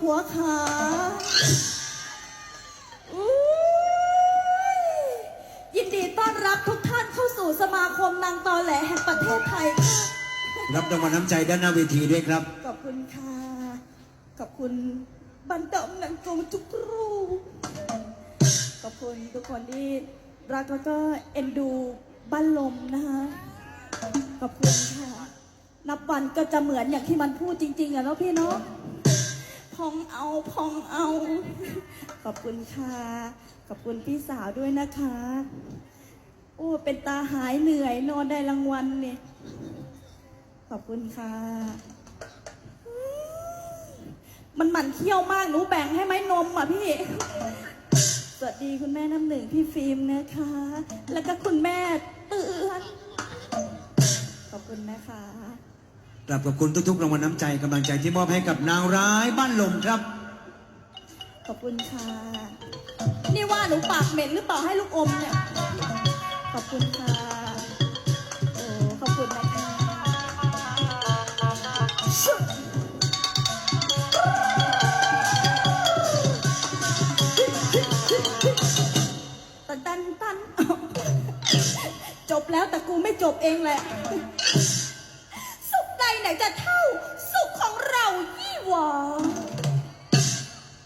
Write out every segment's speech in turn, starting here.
หัวขาอุ๊ยยินดีต้อนรับทุกท่านเข้าสู่สมาคมนางตอแหลแห่งประเทศไทยค่ะรับรางวัลน้ำใจด้านหน้าเวทีด้วยครับ ขอบคุณค่ะ ขอบคุณบันดอมนางกงทุกรูปขอบคุณทุกคนที่รักแล้วก็เอ็นดูบ้านลมนะคะขอบคุณค่ะ นับวันก็จะเหมือนอย่างที่มันพูดจริงๆอะเนาะพี่เนาะพ องเอาพองเอา ขอบคุณค่ะ ขอบคุณพี่สาวด้วยนะคะ โอ้เป็นตาหายเหนื่อยนอนได้รางวัลเนี่ย ขอบคุณค่ะมันหมั่นเคี้ยวมากหนูแบ่งให้ไหมนมอะพี่ สวัสดีคุณแม่น้ำหนึ่งพี่ฟิล์มนะคะ แล้วก็คุณแม่เตือน ขอบคุณนะคะ กลับขอบคุณทุกๆรางวัลน้ำใจกำลังใจที่มอบให้กับนางร้ายบ้านลมครับ ขอบคุณค่ะ นี่ว่าหนูปากเหม็นหรือเปล่าให้ลูกอมเนี่ย ขอบคุณค่ะ โอ้ขอบคุณนะคะตันตันตันจบแล้วแต่กูไม่จบเองแหละ ไหนจะเท่า สุขของเรายี่หวา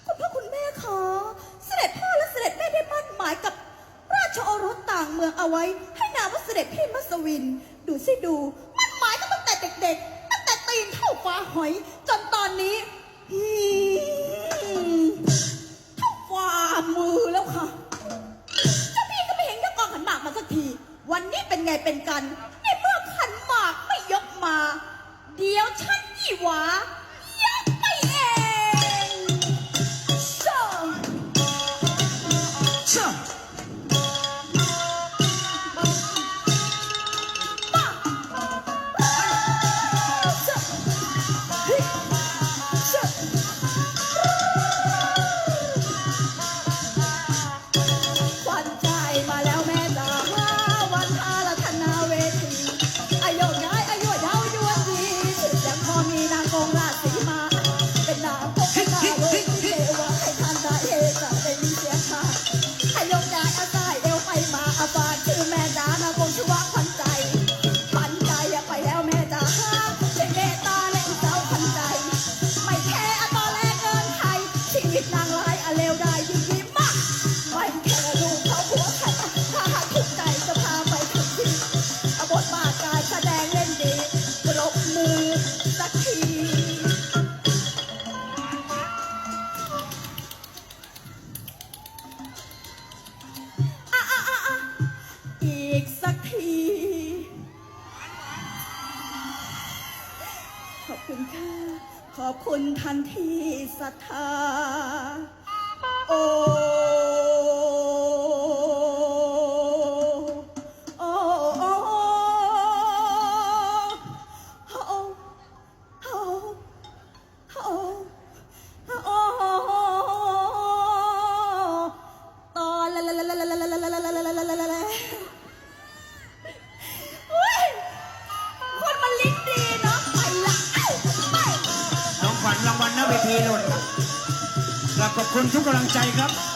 คุณพ่อคุณแม่คะเสด็จพ่อและเสด็จแม่ได้มั่นหมายกับ ราชโอรสต่างเมืองเอาไว้ ให้นามว่าเสด็จพี่มัสวิน ดูสิดูมั่นหมายกันตั้งแต่เด็กๆ ตั้งแต่ตีนเท่าฟ้าหอย จนตอนนี้อืมเท่าฝ่ามือแล้วค่ะเจ้าพี่ก็ไม่เห็นยกกองขันหมากมาสักที วันนี้เป็นไงเป็นกัน เดี๋ยวฉั上 ชีวิตนางร้ายอะเลวได้ยิ่งยิ้มมากไม่แค่ลูกเขาหัวใครถ้าหากถูกใจจะพาไปถึงที่อาบทบาทการแสดงเล่นดีปรบมือสักทีอะอะอะอีกสักที อบคุณท่านที่ศรัทธา โอ้คนมันลิ้นดีนะ เวทีหล่นกลับขอบคุณทุกกำลังใจครับ